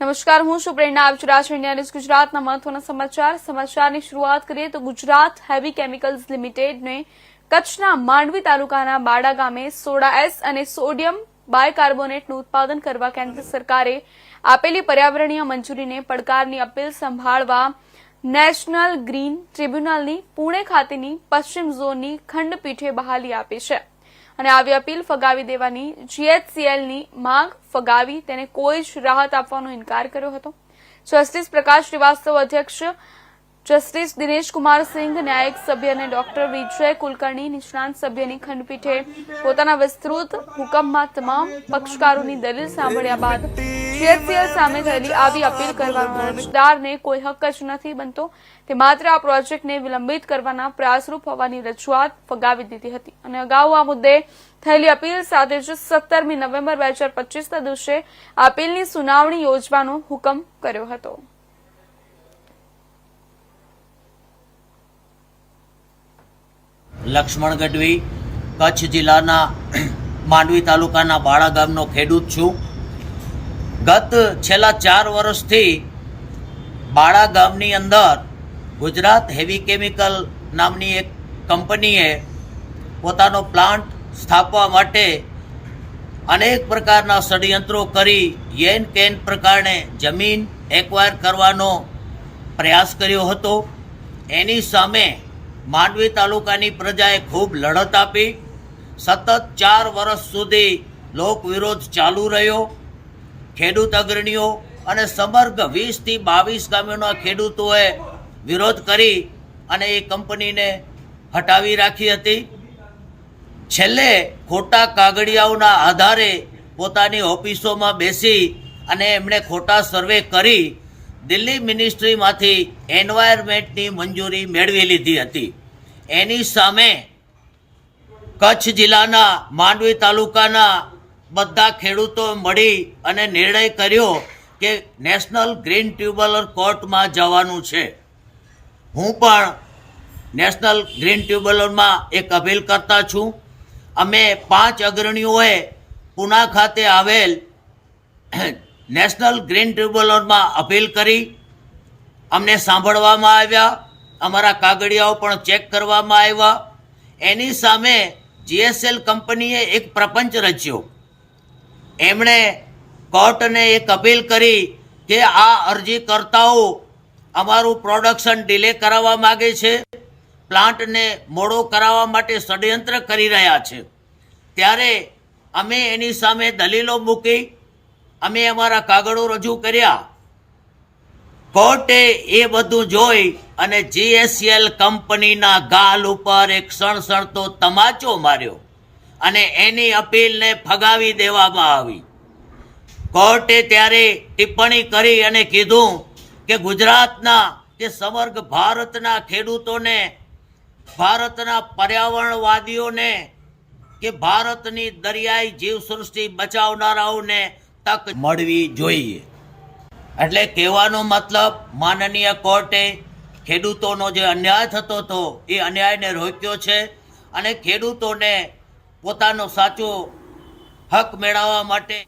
નમસ્કાર, હું છું પ્રેરણા. આપ છો રાજ ઇન્ડિયા ન્યૂઝ ગુજરાતના મહત્વના સમાચાર. સમાચારની શરૂઆત કરીએ તો ગુજરાત હેવી કેમિકલ્સ લિમિટેડને કચ્છના માંડવી તાલુકાના બાડા ગામે સોડા એસ અને સોડિયમ બાયકાર્બોનેટનું ઉત્પાદન કરવા કેન્દ્ર સરકારે આપેલી પર્યાવરણીય મંજૂરીને પડકારની અપીલ સંભાળવા નેશનલ ગ્રીન ટ્રિબ્યુનલની પુણે ખાતેની પશ્ચિમ ઝોનની ખંડપીઠે બહાલી આપી છે. અને આવી અપીલ ફગાવી દેવાની, જીએચસીએલની માંગ ફગાવી, તેને કોઈ જ રાહત આપવાનો ઇનકાર કર્યો હતો. જસ્ટિસ પ્રકાશ શ્રીવાસ્તવ અધ્યક્ષ, જસ્ટિસ દિનેશ કુમાર સિંઘ, ન્યાયિક સભ્ય અને ડોક્ટર વિજય કુલકર્ણી, નિષ્ણાંત સભ્યની ખંડપીઠે પોતાના વિસ્તૃત હુકમમાં તમામ પક્ષકારોની દલીલ સાંભળ્યા બાદ જીએચસીએલ સામે થયેલી આવી અપીલ કરવા અરજદારને કોઈ હક જ નથી બનતો તે માત્ર આ પ્રોજેક્ટને વિલંબિત કરવાના પ્રયાસરૂપ હોવાની રજૂઆત ફગાવી દીધી હતી. અને અગાઉ આ મુદ્દે થયેલી અપીલ સાથે જ સત્તરમી નવેમ્બર બે હજાર પચીસના દિવસે અપીલની સુનાવણી યોજવાનો હુકમ કર્યો હતો. લક્ષ્મણ ગઢવી કચ્છ જિલ્લાના માંડવી તાલુકાના બાળા ગામનો ખેડૂત છું. ગત છેલ્લા ચાર વર્ષથી બાળા ગામની અંદર ગુજરાત હેવી કેમિકલ નામની એક કંપનીએ પોતાનો પ્લાન્ટ સ્થાપવા માટે અનેક પ્રકારના ષડયંત્રો કરી યેન કેન પ્રકારે જમીન એક્વાયર કરવાનો પ્રયાસ કર્યો હતો. એની સામે માંડવી તાલુકાની પ્રજાએ ખૂબ લડત આપી. સતત ચાર વર્ષ સુધી લોક વિરોધ ચાલુ રહ્યો. ખેડૂત અગ્રણીઓ અને સમગ્ર વીસથી બાવીસ ગામોના ખેડૂતોએ વિરોધ કરી અને એ કંપનીને હટાવી રાખી હતી. છેલ્લે ખોટા કાગળિયાઓના આધારે પોતાની ઓફિસોમાં બેસી અને એમણે ખોટા સર્વે કરી દિલ્હી મિનિસ્ટ્રીમાંથી એન્વાયરમેન્ટની મંજૂરી મેળવી લીધી હતી. એની સામે કચ્છ જિલ્લાના માંડવી તાલુકાના બધા ખેડૂતો મળી અને નિર્ણય કર્યો કે નેશનલ ગ્રીન ટ્યુબ્યુલર કોર્ટમાં જવાનું છે. હું પણ નેશનલ ગ્રીન ટ્યુબ્યુલરમાં એક અપીલ કરતા છું. અમે પાંચ અગ્રણીઓએ પુના ખાતે આવેલ નેશનલ ગ્રીન ટ્રિબ્યુનલમાં અપીલ કરી. અમને સાંભળવામાં આવ્યા, અમારા કાગળિયાઓ પણ ચેક કરવામાં આવ્યા. એની સામે જીએસએલ કંપનીએ એક પ્રપંચ રચ્યો. એમણે કોર્ટને એક અપીલ કરી કે આ અરજીકર્તાઓ અમારું પ્રોડક્શન ડિલે કરાવવા માગે છે, પ્લાન્ટને મોડો કરાવવા માટે ષડયંત્ર કરી રહ્યા છે. ત્યારે અમે એની સામે દલીલો મૂકી, અમે અમારા કાગળો રજૂ કર્યા. કોર્ટે એ બધું જોઈ અને જીએસએલ કંપનીના ગાલ ઉપર એક સણસણતો તમાચો માર્યો. અને એની અપીલને ફગાવી દેવામાં આવી. કોર્ટે ત્યારે ટિપ્પણી કરી અને કીધું કે ગુજરાતના કે સમગ્ર ભારતના ખેડૂતોને, ભારતના પર્યાવરણવાદીઓને કે ભારતની દરિયાઈ જીવસૃષ્ટિ બચાવનારાઓને તક મળવી જોઈએ. એટલે કહેવાનો મતલબ માનનીય કોર્ટે ખેડૂતોનો જે અન્યાય થતો હતો એ અન્યાયને રોક્યો છે અને ખેડૂતોને પોતાનો સાચો હક મેળવવા માટે